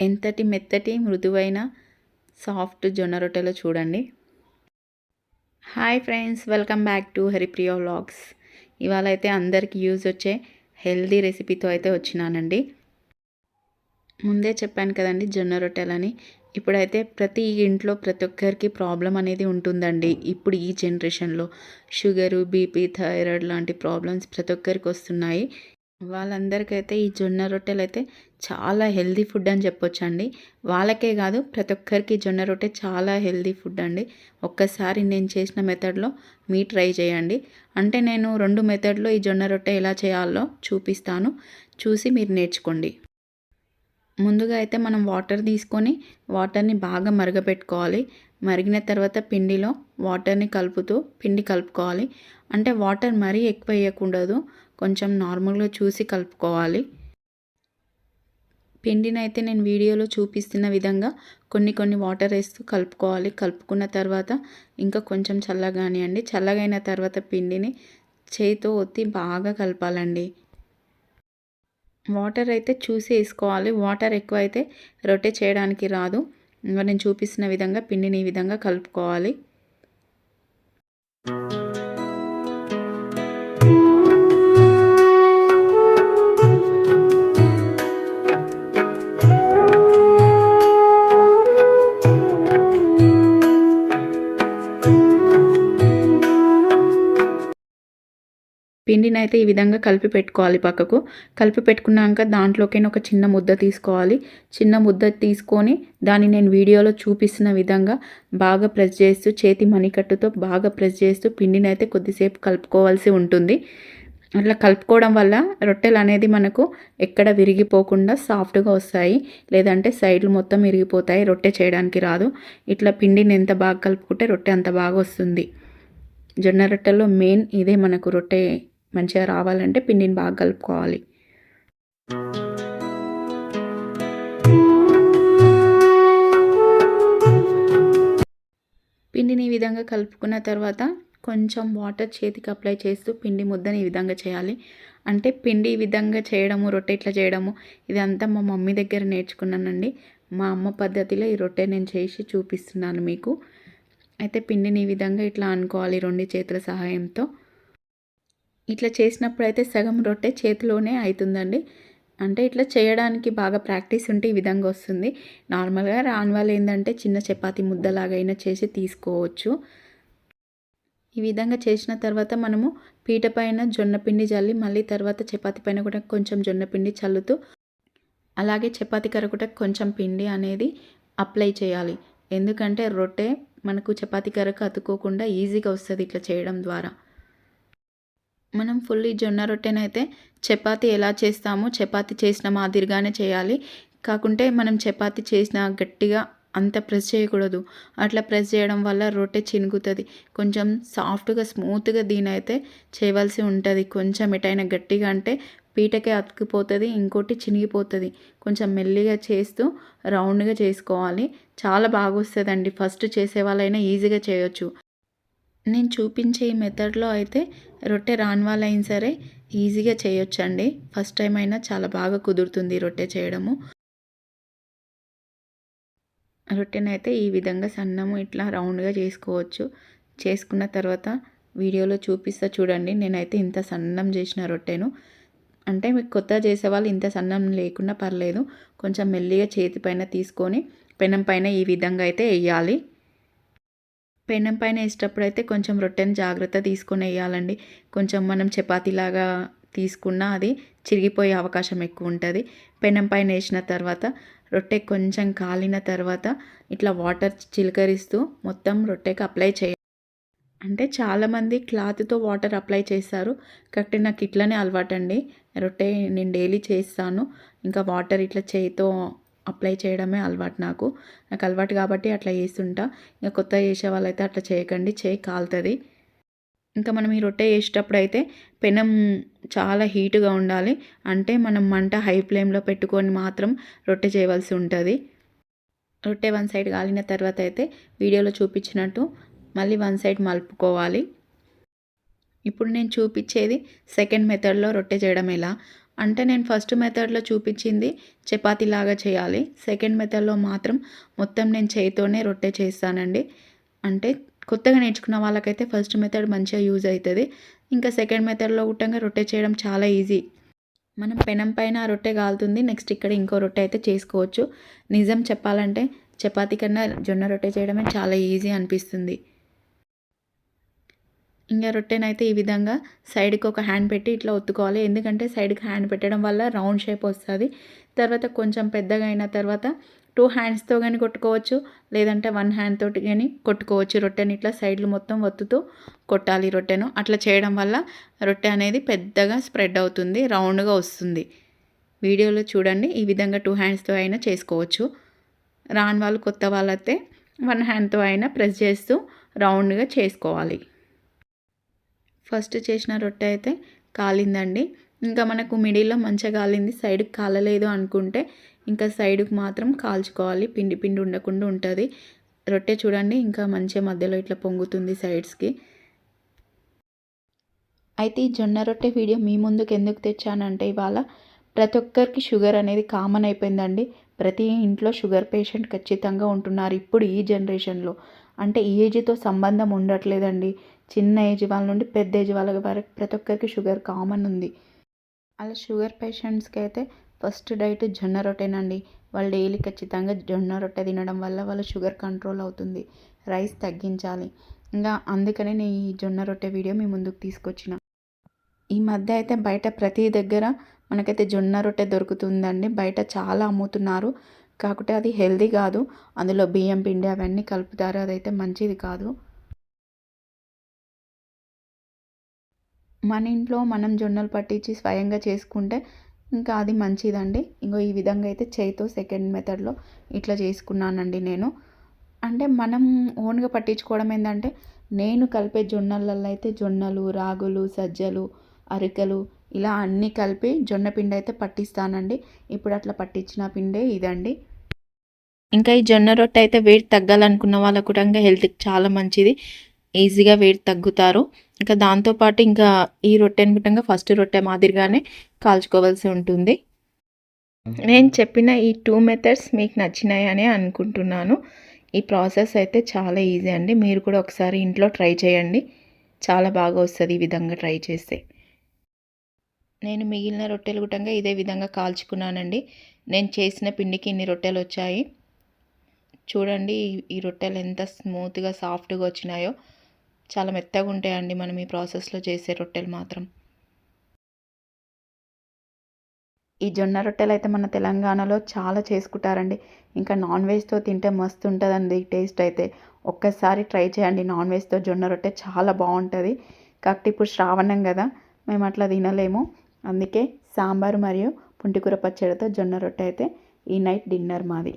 ఎంతటి మెత్తటి మృదువైన సాఫ్ట్ జొన్న రొట్టెలో చూడండి. Hi friends welcome back to Haripriya vlogs ఇవాళ అయితే అందరికి యూజ్ వచ్చే హెల్దీ రెసిపీతో అయితే వచ్చినానండి. ముందే చెప్పాను కదండి జొన్న రొట్టెలని. ఇప్పుడైతే ప్రతి ఇంట్లో ప్రతి ఒక్కరికి ప్రాబ్లం అనేది ఉంటుందండి. ఇప్పుడు ఈ జనరేషన్లో షుగరు బీపీ థైరాయిడ్ లాంటి ప్రాబ్లమ్స్ ప్రతి ఒక్కరికి వస్తున్నాయి. వాళ్ళందరికైతే ఈ జొన్న రొట్టెలు అయితే చాలా హెల్దీ ఫుడ్ అని చెప్పొచ్చు అండి వాళ్ళకే కాదు ప్రతి ఒక్కరికి జొన్న రొట్టె చాలా హెల్దీ ఫుడ్ అండి. ఒక్కసారి నేను చేసిన మెథడ్లో మీ ట్రై చేయండి. అంటే నేను రెండు మెథడ్లో ఈ జొన్న రొట్టె ఎలా చేయాలో చూపిస్తాను. చూసి మీరు నేర్చుకోండి. ముందుగా అయితే మనం వాటర్ తీసుకొని వాటర్ని బాగా మరగపెట్టుకోవాలి. మరిగిన తర్వాత పిండిలో వాటర్ని కలుపుతూ పిండి కలుపుకోవాలి. అంటే వాటర్ మరీ ఎక్కువ వేయకూడదు కొంచెం నార్మల్గా చూసి కలుపుకోవాలి. పిండిని అయితే నేను వీడియోలో చూపిస్తున్న విధంగా కొన్ని కొన్ని వాటర్ వేస్తూ కలుపుకోవాలి. కలుపుకున్న తర్వాత ఇంకా కొంచెం చల్లగానియండి. చల్లగైన తర్వాత పిండిని చేతితో ఒత్తి బాగా కలపాలండి. వాటర్ అయితే చూసి వేసుకోవాలి. వాటర్ ఎక్కువ అయితే రొట్టె చేయడానికి రాదు. నేను చూపిస్తున్న విధంగా పిండిని ఈ విధంగా కలుపుకోవాలి. పిండిని అయితే ఈ విధంగా కలిపి పెట్టుకోవాలి పక్కకు. కలిపి పెట్టుకున్నాక దాంట్లోకి ఒక చిన్న ముద్ద తీసుకోవాలి. చిన్న ముద్ద తీసుకొని దాన్ని నేను వీడియోలో చూపిస్తున్న విధంగా బాగా ప్రెస్ చేస్తూ చేతి మణికట్టుతో బాగా ప్రెస్ చేస్తూ పిండిని అయితే కొద్దిసేపు కలుపుకోవాల్సి ఉంటుంది. అట్లా కలుపుకోవడం వల్ల రొట్టెలు అనేది మనకు ఎక్కడ విరిగిపోకుండా సాఫ్ట్గా వస్తాయి. లేదంటే సైడ్లు మొత్తం విరిగిపోతాయి. రొట్టె చేయడానికి రాదు. ఇట్లా పిండిని ఎంత బాగా కలుపుకుంటే రొట్టె అంత బాగా వస్తుంది. జొన్న రొట్టెలో మెయిన్ ఇదే మనకు రొట్టె మంచిగా రావాలంటే పిండిని బాగా కలుపుకోవాలి. పిండిని ఈ విధంగా కలుపుకున్న తర్వాత కొంచెం వాటర్ చేతికి అప్లై చేస్తూ పిండి ముద్దని ఈ విధంగా చేయాలి. అంటే పిండి ఈ విధంగా చేయడము రొట్టె ఇట్లా చేయడము ఇదంతా మా మమ్మీ దగ్గర నేర్చుకున్నానండి. మా అమ్మ పద్ధతిలో ఈ రొట్టె నేను చేసి చూపిస్తున్నాను మీకు. అయితే పిండిని ఈ విధంగా ఇట్లా అనుకోవాలి రెండు చేతుల సహాయంతో. ఇట్లా చేసినప్పుడు అయితే సగం రొట్టె చేతిలోనే అవుతుందండి అంటే ఇట్లా చేయడానికి బాగా ప్రాక్టీస్ ఉంటే ఈ విధంగా వస్తుంది. నార్మల్గా రాని వాళ్ళు ఏంటంటే చిన్న చపాతి ముద్దలాగైనా చేసి తీసుకోవచ్చు. ఈ విధంగా చేసిన తర్వాత మనము పీట పైన జొన్నపిండి చల్లి మళ్ళీ తర్వాత చపాతి పైన కూడా కొంచెం జొన్నపిండి చల్లుతూ అలాగే చపాతి కర్ర కూడా కొంచెం పిండి అనేది అప్లై చేయాలి. ఎందుకంటే రొట్టె మనకు చపాతి కర్రకు అతుక్కోకుండా ఈజీగా వస్తుంది ఇట్లా చేయడం ద్వారా. మనం ఫుల్ ఈ జొన్న రొట్టెనైతే చపాతి ఎలా చేస్తామో చపాతి చేసిన మాదిరిగానే చేయాలి. కాకుంటే మనం చపాతి చేసిన గట్టిగా అంత ప్రెస్ చేయకూడదు. అట్లా ప్రెస్ చేయడం వల్ల రొట్టె చినుగుతుంది కొంచెం సాఫ్ట్గా స్మూత్గా దీని అయితే చేయవలసి ఉంటుంది. కొంచెం ఎటైనా గట్టిగా అంటే పీటకే అతుకుపోతుంది ఇంకోటి చినిగిపోతుంది. కొంచెం మెల్లిగా చేస్తూ రౌండ్గా చేసుకోవాలి. చాలా బాగా వస్తుందండి ఫస్ట్ చేసే వాళ్ళైనా ఈజీగా చేయొచ్చు. నేను చూపించే ఈ మెథడ్లో అయితే రొట్టె రాని వాళ్ళైనా సరే ఈజీగా చేయొచ్చండి. ఫస్ట్ టైం అయినా చాలా బాగా కుదురుతుంది రొట్టె చేయడము. రొట్టెనైతే ఈ విధంగా సన్నము ఇట్లా రౌండ్గా చేసుకోవచ్చు. చేసుకున్న తర్వాత వీడియోలో చూపిస్తా చూడండి. నేనైతే ఇంత సన్నం చేసిన రొట్టెను. అంటే మీకు కొత్త చేసేవాళ్ళు ఇంత సన్నం లేకుండా పర్లేదు. కొంచెం మెల్లిగా చేతి పైన తీసుకొని పెనం పైన ఈ విధంగా అయితే వేయాలి. పెనం పైన వేసేటప్పుడు అయితే కొంచెం రొట్టెని జాగ్రత్త తీసుకొని వేయాలండి. కొంచెం మనం చపాతీలాగా తీసుకున్నా అది చిరిగిపోయే అవకాశం ఎక్కువ ఉంటుంది. పెనం పైన వేసిన తర్వాత రొట్టె కొంచెం కాలిన తర్వాత ఇట్లా వాటర్ చిలకరిస్తూ మొత్తం రొట్టెకి అప్లై చేయాలి అంటే చాలామంది క్లాత్తో వాటర్ అప్లై చేస్తారు. కరెక్ట్ నాకు ఇట్లనే అలవాటు అండి రొట్టె నేను డైలీ చేస్తాను. ఇంకా వాటర్ ఇట్లా చేయితో అప్లై చేయడమే అలవాటు నాకు. నాకు అలవాటు కాబట్టి అట్లా చేస్తుంటా. ఇంకా కొత్త చేసే వాళ్ళైతే అట్లా చేయకండి చేయి కాలుతుంది. ఇంకా మనం ఈ రొట్టె చేసేటప్పుడు అయితే పెనం చాలా హీట్గా ఉండాలి. అంటే మనం మంట హై ఫ్లేమ్లో పెట్టుకొని మాత్రం రొట్టె చేయవలసి ఉంటుంది. రొట్టె వన్ సైడ్ కాలిన తర్వాత అయితే వీడియోలో చూపించినట్టు మళ్ళీ వన్ సైడ్ మలుపుకోవాలి. ఇప్పుడు నేను చూపించేది సెకండ్ మెథడ్లో రొట్టె చేయడం ఎలా? అంటే నేను ఫస్ట్ మెథడ్లో చూపించింది చపాతీలాగా చేయాలి. సెకండ్ మెథడ్లో మాత్రం మొత్తం నేను చేయితోనే రొట్టె చేస్తానండి. అంటే కొత్తగా నేర్చుకున్న వాళ్ళకైతే ఫస్ట్ మెథడ్ మంచిగా యూజ్ అవుతుంది. ఇంకా సెకండ్ మెథడ్లో గుట్టంగా రొట్టె చేయడం చాలా ఈజీ. మనం పెనం పైన రొట్టె కాలుతుంది నెక్స్ట్ ఇక్కడ ఇంకో రొట్టె అయితే చేసుకోవచ్చు. నిజం చెప్పాలంటే చపాతీ కన్నా జొన్న రొట్టె చేయడమే చాలా ఈజీ అనిపిస్తుంది. ఇంకా రొట్టెనైతే ఈ విధంగా సైడ్కి ఒక హ్యాండ్ పెట్టి ఇట్లా ఒత్తుకోవాలి. ఎందుకంటే సైడ్కి హ్యాండ్ పెట్టడం వల్ల రౌండ్ షేప్ వస్తుంది. తర్వాత కొంచెం పెద్దగా అయిన తర్వాత టూ హ్యాండ్స్తో కానీ కొట్టుకోవచ్చు. లేదంటే వన్ హ్యాండ్ తోటి కానీ కొట్టుకోవచ్చు. రొట్టెని ఇట్లా సైడ్లు మొత్తం ఒత్తుతూ కొట్టాలి రొట్టెను. అట్లా చేయడం వల్ల రొట్టె అనేది పెద్దగా స్ప్రెడ్ అవుతుంది రౌండ్గా వస్తుంది. వీడియోలో చూడండి. ఈ విధంగా టూ హ్యాండ్స్తో అయినా చేసుకోవచ్చు. రాని వాళ్ళు కొత్త వాళ్ళైతే వన్ హ్యాండ్తో అయినా ప్రెస్ చేస్తూ రౌండ్గా చేసుకోవాలి. ఫస్ట్ చేసిన రొట్టె అయితే కాలిందండి. ఇంకా మనకు మిడిల్లో మంచిగా కాలింది. సైడ్కి కాలలేదు అనుకుంటే ఇంకా సైడ్కి మాత్రం కాల్చుకోవాలి. పిండి పిండి ఉండకుండా ఉంటుంది. రొట్టె చూడండి ఇంకా మంచిగా మధ్యలో ఇట్లా పొంగుతుంది సైడ్స్కి. అయితే ఈ జొన్న రొట్టె వీడియో మీ ముందుకు ఎందుకు తెచ్చానంటే ఇవాళ ప్రతి ఒక్కరికి షుగర్ అనేది కామన్ అయిపోయిందండి. ప్రతి ఇంట్లో షుగర్ పేషెంట్ ఖచ్చితంగా ఉంటున్నారు ఇప్పుడు ఈ జనరేషన్లో. అంటే ఈ ఏజ్తో సంబంధం ఉండట్లేదండి. చిన్న ఏజ్ వాళ్ళ నుండి పెద్ద ఏజ్ వాళ్ళ వరకు ప్రతి ఒక్కరికి షుగర్ కామన్ ఉంది. అలా షుగర్ పేషెంట్స్కి అయితే ఫస్ట్ డైట్ జొన్న రొట్టెనండి. వాళ్ళు డైలీ ఖచ్చితంగా జొన్న రొట్టె తినడం వల్ల వాళ్ళ షుగర్ కంట్రోల్ అవుతుంది. రైస్ తగ్గించాలి. ఇంకా అందుకనే నేను ఈ జొన్న రొట్టె వీడియో మీ ముందుకు తీసుకొచ్చిన. ఈ మధ్య అయితే బయట ప్రతి దగ్గర మనకైతే జొన్న రొట్టె దొరుకుతుందండి. బయట చాలా అమ్ముతున్నారు. కాకపోతే అది హెల్దీ కాదు. అందులో బియ్యం పిండి అవన్నీ కలుపుతారు. అదైతే మంచిది కాదు. మన ఇంట్లో మనం జొన్నలు పట్టించి స్వయంగా చేసుకుంటే ఇంకా అది మంచిదండి. ఇంకో ఈ విధంగా అయితే చేయితో సెకండ్ మెథడ్లో ఇట్లా చేసుకున్నానండి నేను. అంటే మనం ఓన్గా పట్టించుకోవడం ఏంటంటే నేను కలిపే జొన్నలలో అయితే జొన్నలు రాగులు సజ్జలు అరికలు ఇలా అన్నీ కలిపి జొన్న పిండి అయితే పట్టిస్తానండి. ఇప్పుడు అట్లా పట్టించిన పిండే ఇదండి. ఇంకా ఈ జొన్న రొట్టె అయితే వెయిట్ తగ్గాలనుకున్న వాళ్ళకు కూడా హెల్త్కి చాలా మంచిది. ఈజీగా వెయిట్ తగ్గుతారు. ఇంకా దాంతోపాటు ఇంకా ఈ రొట్టె అనుకుంటా ఫస్ట్ రొట్టె మాదిరిగానే కాల్చుకోవాల్సి ఉంటుంది. నేను చెప్పిన ఈ టూ మెథడ్స్ మీకు నచ్చినాయని అనుకుంటున్నాను. ఈ ప్రాసెస్ అయితే చాలా ఈజీ అండి. మీరు కూడా ఒకసారి ఇంట్లో ట్రై చేయండి. చాలా బాగా వస్తుంది ఈ విధంగా ట్రై చేస్తే. నేను మిగిలిన రొట్టెలు గుట్టంగా ఇదే విధంగా కాల్చుకున్నానండి. నేను చేసిన పిండికి ఇన్ని రొట్టెలు వచ్చాయి. చూడండి ఈ రొట్టెలు ఎంత స్మూత్గా సాఫ్ట్గా వచ్చినాయో. చాలా మెత్తగా ఉంటాయండి మనం ఈ ప్రాసెస్లో చేసే రొట్టెలు మాత్రం. ఈ జొన్న రొట్టెలు అయితే మన తెలంగాణలో చాలా చేసుకుంటారండి. ఇంకా నాన్ వెజ్తో తింటే మస్తు ఉంటుందండి టేస్ట్ అయితే. ఒక్కసారి ట్రై చేయండి నాన్ వెజ్తో జొన్న రొట్టె చాలా బాగుంటుంది. కాబట్టి ఇప్పుడు శ్రావణం కదా మేము అట్లా తినలేము. అందుకే సాంబారు మరియు పుంటికూర పచ్చడితో జొన్న రొట్టె అయితే ఈ నైట్ డిన్నర్ మాది.